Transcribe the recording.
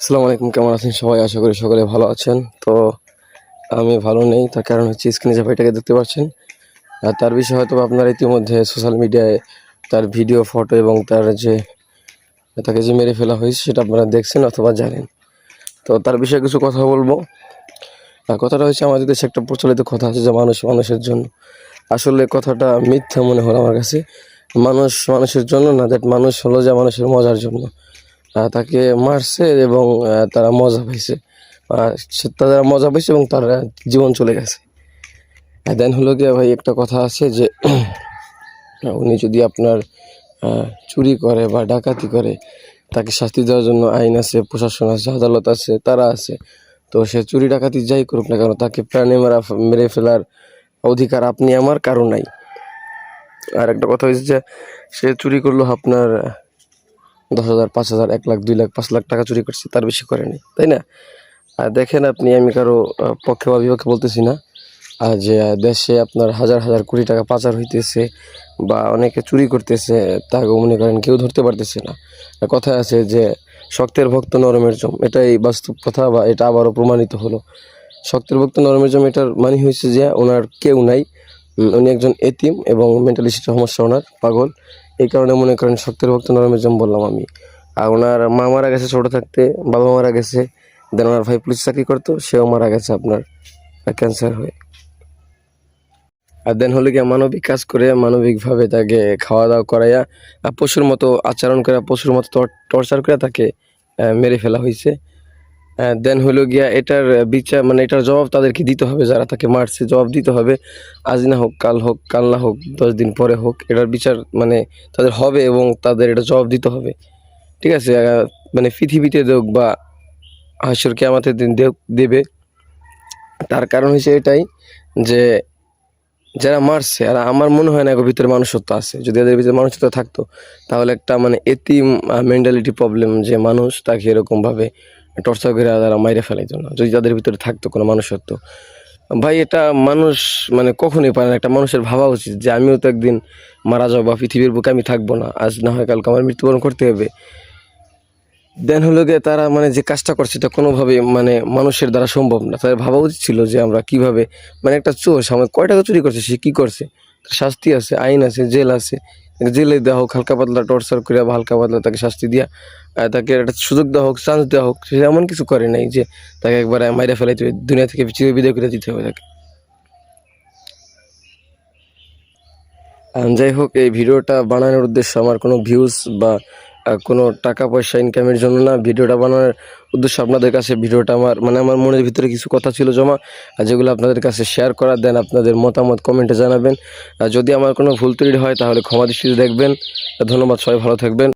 আসসালামু আলাইকুম, কেমন আছেন সবাই? আশা করি সকলে ভালো আছেন। তো আমি ভালো নেই, তার কারণ হচ্ছে স্ক্রিনে যে ভাইটাকে দেখতে পাচ্ছেন, আর তার বিষয়ে হয়তো আপনারা ইতিমধ্যে সোশ্যাল মিডিয়ায় তার ভিডিও ফটো এবং তার যে, তাকে যে মেরে ফেলা হয়েছে সেটা আপনারা দেখছেন অথবা জানেন। তো তার বিষয়ে কিছু কথা বলব। আর কথাটা হচ্ছে আমাদের দেশে একটা প্রচলিত কথা আছে যে মানুষ মানুষের জন্য, আসলে কথাটা মিথ্যা মনে হলো আমার কাছে। মানুষ মানুষের জন্য না দ্যাট মানুষ হলো যে মানুষের মজার জন্য। তাকে মারছে এবং তারা মজা পাইছে। তারা মজা পাইছে এবং তার জীবন চলে গেছে। দেন হলো গিয়ে ভাই, একটা কথা আছে যে, উনি যদি আপনার চুরি করে বা ডাকাতি করে, তাকে শাস্তি দেওয়ার জন্য আইন আছে, প্রশাসন আছে, আদালত আছে, তারা আছে, তো সে চুরি ডাকাতি যাই করুক না কেন, তাকে প্রাণে মারা, মেরে ফেলার অধিকার আপনি, আমার কারও নাই। আর একটা কথা হয়েছে যে, সে চুরি করল আপনার দশ হাজার, পাঁচ হাজার, এক লাখ, দুই লাখ, পাঁচ লাখ টাকা চুরি করছে, তার বেশি করেনি তাই না? আর দেখেন আপনি, আমি কারও পক্ষে বা বিপক্ষে বলতেছি না যে দেশে আপনার হাজার হাজার কোটি টাকা পাচার হইতেছে বা অনেকে চুরি করতেছে, তাকে মনে করেন কেউ ধরতে পারতেছে না। কথা আছে যে, শক্তের ভক্ত নরমের জম, এটাই বাস্তব কথা বা এটা আবারও প্রমাণিত হলো। শক্তের ভক্ত নরমের জম, এটার মানে হয়েছে যে, ওনার কেউ নাই উনি একজন এতিম এবং মেন্টালি সমস্যা ওনার পাগল। এই কারণে মনে করেন শক্তের ভক্ত নরমের জম বললাম আমি। আর ওনার মা মারা গেছে ছোট থাকতে, বাবা মারা গেছে দেন ওনার ভাই পুলিশ চাকরি করতো, সেও মারা গেছে আপনার ক্যান্সার হয়ে। আর দেন হলে গিয়ে মানবিক কাজ করে, মানবিকভাবে তাকে খাওয়া দাওয়া করাইয়া পশুর মতো আচরণ করে, পশুর মতো টর্চার করে তাকে মেরে ফেলা হয়েছে দেন হলো গিয়া এটার বিচার মানে এটার জবাব তাদেরকে দিতে হবে, যারা তাকে মারছে, জবাব দিতে হবে। আজ না হোক, কাল হোক, কাল না হোক, দশ দিন পরে হোক, এটার বিচার মানে তাদের হবে এবং তাদের এটা জবাব দিতে হবে। ঠিক আছে? মানে পৃথিবীতে দেখ বা হাসর কেয়ামাতের দিন দেবে। তার কারণ হচ্ছে এটাই যে যারা মারছে, আর আমার মনে হয় না এর ভিতরে মানুষত্ব আছে। যদি এদের ভিতরে মানুষত্ব থাকতো, তাহলে একটা মানে এতিম মেন্টালিটি প্রবলেম যে মানুষ তাকে এরকমভাবে টর্চার করে তারা মাইরে ফেলাইতো না যদি তাদের ভিতরে থাকতো কোনো মানুষত্ব। ভাই, এটা মানুষ মানে কখনোই পারে না। একটা মানুষের ভাবা উচিত যে আমিও তো একদিন মারা যাব বা পৃথিবীর বুকে আমি থাকব না। আজ না হয় কালকে আমার মৃত্যুবরণ করতে হবে। দেন হলো গিয়ে তারা মানে যে কাজটা করছে, এটা কোনোভাবে মানে মানুষের দ্বারা সম্ভব না। তাদের ভাবা উচিত ছিল যে আমরা কীভাবে মানে একটা চোর সামনে কয় টাকা চুরি করছে, সে কী করছে? শাস্তি আছে, আইন আছে, জেল আছে। জেলে দেওয়া হোক, হালকা পাতলা টর্চার করিয়া বা হালকা পাতলা তাকে শাস্তি দিয়া তাকে একটা সুযোগ দেওয়া হোক চান্স দেওয়া হোক, সে এমন কিছু করে নাই যে তাকে একবার মাইরা ফেলাইতে হবে, দুনিয়া থেকে চির বিদায় করে দিতে হবে তাকে। যাই হোক, এই ভিডিওটা বানানোর উদ্দেশ্য আমার কোনো ভিউজ বা কোনো টাকা পয়সা ইনকামের জন্য না। ভিডিওটা বানানোর উদ্দেশ্য আপনাদের কাছে, ভিডিওটা আমার মানে আমার মনের ভিতরে কিছু কথা ছিল জমা, আর যেগুলো আপনাদের কাছে শেয়ার করা দেন আপনাদের মতামত কমেন্টে জানাবেন। যদি আমার কোনো ভুল তৈরি হয়, তাহলে ক্ষমা দৃষ্টিতে দেখবেন। ধন্যবাদ, সবাই ভালো থাকবেন।